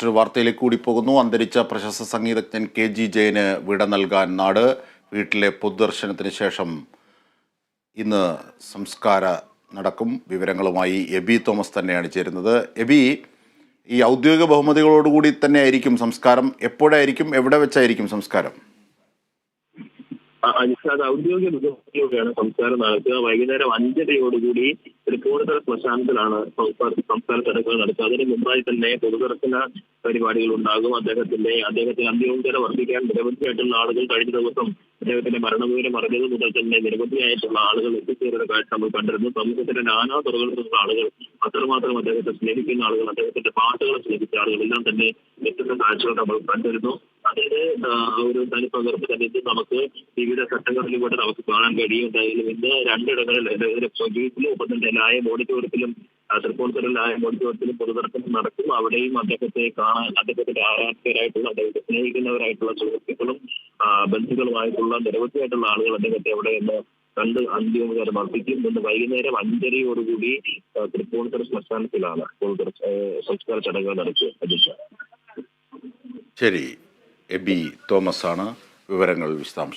മറ്റൊരു വാർത്തയിലേക്ക് കൂടി പോകുന്നു. അന്തരിച്ച പ്രശസ്ത സംഗീതജ്ഞൻ കെ ജി ജയന് വിട നൽകാൻ നാട്. വീട്ടിലെ പൊതുദർശനത്തിന് ശേഷം ഇന്ന് സംസ്കാര നടക്കും. വിവരങ്ങളുമായി എബി തോമസ് തന്നെയാണ് ചേരുന്നത്. എബി ഈ ഔദ്യോഗിക ബഹുമതികളോടുകൂടി തന്നെ ആയിരിക്കും സംസ്കാരം. എപ്പോഴായിരിക്കും? എവിടെ വെച്ചായിരിക്കും സംസ്കാരം? അനുഷ്ഠാത ഔദ്യോഗിക ബഹുമതിയോടെയാണ് സംസ്കാരം നടക്കുക. വൈകുന്നേരം അഞ്ചരയോടുകൂടി തൃപ്പൂണിത്തറ ശ്മശാനത്തിലാണ് സംസ്കാര ചടങ്ങുകൾ നടക്കുക. അതിന് മുമ്പായി തന്നെ പൊതുദർശന പരിപാടികൾ ഉണ്ടാകും. അദ്ദേഹത്തിന്റെ അദ്ദേഹത്തിന് അന്ത്യോപചാര വർദ്ധിക്കാൻ നിരവധിയായിട്ടുള്ള ആളുകൾ കഴിഞ്ഞ ദിവസം അദ്ദേഹത്തിന്റെ മരണവിവരം അറിഞ്ഞത് മുതൽ തന്നെ നിരവധിയായിട്ടുള്ള ആളുകൾ എത്തിച്ചേരുന്ന കാഴ്ച നമ്മൾ കണ്ടിരുന്നു. സമൂഹത്തിന്റെ നാനാ തുറകളിൽ നിന്നുള്ള ആളുകൾ അത്രമാത്രം അദ്ദേഹത്തെ സ്നേഹിക്കുന്ന ആളുകൾ അദ്ദേഹത്തിന്റെ പാട്ടുകളെ സ്നേഹിച്ച ആളുകൾ എല്ലാം തന്നെ എത്തുന്ന കാഴ്ചകൾ നമ്മൾ കണ്ടിരുന്നു. അതിന് ആ, ഒരു തനിപ്പകർപ്പ് തന്നെ നമുക്ക് വിവിധ ഘട്ടങ്ങളിലൂടെ നമുക്ക് കാണാൻ കഴിയും. എന്തായാലും ഇന്ന് രണ്ടിടങ്ങളിൽ വീട്ടിലും ഒപ്പം ലായം ഓഡിറ്റോറിയത്തിലും തൃപ്പൂണിത്തുറ ഓഡിറ്റോറിയത്തിലും പൊതുതർക്കം നടക്കും. അവിടെയും അദ്ദേഹത്തെ കാണാൻ അദ്ദേഹത്തിന്റെ ആരാധകരായിട്ടുള്ള അദ്ദേഹത്തെ സ്നേഹിക്കുന്നവരായിട്ടുള്ള സുഹൃത്തുക്കളും ബന്ധുക്കളുമായിട്ടുള്ള നിരവധിയായിട്ടുള്ള ആളുകൾ അദ്ദേഹത്തെ അവിടെ നിന്ന് കണ്ട് അന്ത്യോപചാരം അർപ്പിക്കും. ഇന്ന് വൈകുന്നേരം അഞ്ചരയോടുകൂടി തൃപ്പൂണിത്തുറ ശ്മശാനത്തിലാണ് സംസ്കാര ചടങ്ങുകൾ നടക്കുക. ശരി. എബി തോമസ് ആണ് വിവരങ്ങൾ വിശദാംശം.